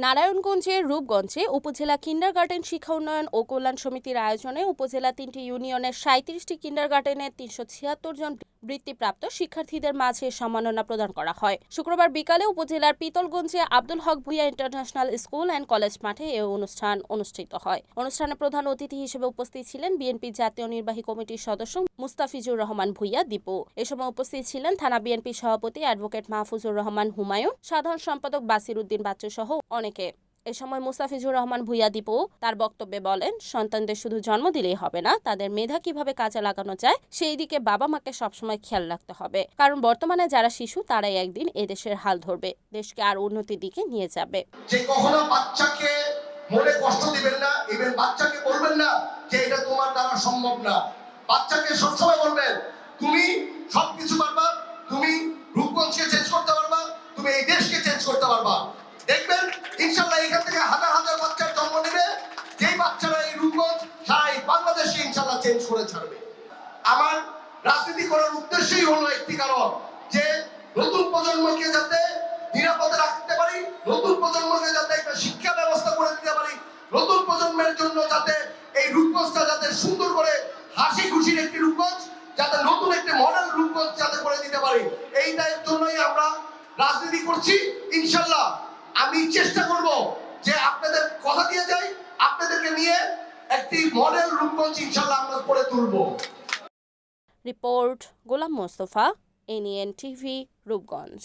নারায়ণগঞ্জের রূপগঞ্জে উপজেলা কিন্ডারগার্টেন শিক্ষা উন্নয়ন ও কল্যাণ সমিতির আয়োজনে উপজেলা তিনটি ইউনিয়নের সাঁত্রিশটি কিন্ডারগার্টেনের তিনশো ছিয়াত্তর জন বৃত্তিপ্রাপ্ত শিক্ষার্থীদের মাঝে সম্মাননা প্রদান করা হয়। শুক্রবার বিকালে উপজেলার পিতলগঞ্জে Abdul Haque Bhuiya international school and college মাঠে এ অনুষ্ঠান অনুষ্ঠিত হয়। অনুষ্ঠানে প্রধান অতিথি হিসেবে উপস্থিত ছিলেন বিএনপি জাতীয় নির্বাহী কমিটির সদস্য মুস্তাফিজুর রহমান ভুইয়া, দীপু। এ সময় উপস্থিত ছিলেন থানা বিএনপি সভাপতি অ্যাডভোকেট মাহফুজুর রহমান হুমায়ুন, সাধারণ সম্পাদক বাসির উদ্দিন বাচ্চু সহ অনেকে। এ সময় মুস্তাফিজুর রহমান ভুইয়া দীপু তার বক্তব্যে বলেন, সন্তানদের শুধু জন্ম দিলেই হবে না, তাদের মেধা কীভাবে কাজে লাগানো যায় সেই দিকে বাবা মাকে সবসময় খেয়াল রাখতে হবে। কারণ বর্তমানে যারা শিশু, তারাই একদিন এদেশের হাল ধরবে, দেশকে আর উন্নতির দিকে নিয়ে যাবে। যে কখনো বাচ্চাকে মনে কষ্ট দিবেন না বাচ্চাকে বলবেন না যে এটা তোমার দ্বারা সম্ভব না। বাচ্চাকে সবসময় বলবেন, তুমি সবকিছু পারবা, তুমি রূপগঞ্জকে চেঞ্জ করতে পারবা, তুমি এই দেশকে চেঞ্জ করতে পারবা। দেখবেন, ইনশাল্লাহ এখান থেকে হাজার হাজার বাচ্চার জন্ম নেবে। যেই বাচ্চারা এই রূপগঞ্জ সারা বাংলাদেশে ইনশাল্লাহ চেঞ্জ করে ছাড়বে। আমার রাজনীতি করার উদ্দেশ্যই হলো একটি কারণ, যে নতুন প্রজন্মকে যাতে নিরাপদে রাখতে পারি, নতুন প্রজন্মকে যাতে একটা শিক্ষা ব্যবস্থা করে দিতে পারি, নতুন প্রজন্মের জন্য যাতে এই রূপগঞ্জটা যাতে সুন্দর করে হাসি খুশির একটি রূপগঞ্জ যাতে নতুন একটি মডেল রূপগঞ্জ যাতে করে দিতে পারি। এইটার জন্যই আমরা রাজনীতি করছি, ইনশাল্লাহ। আমি চেষ্টা করব যে আপনাদের কথা দিয়ে যাই, আপনাদেরকে নিয়ে একটি মডেল রূপগঞ্জ ইনশাল্লাহ আমরা করে তুলব। Report Golam Mostafa NN TV Rupganj.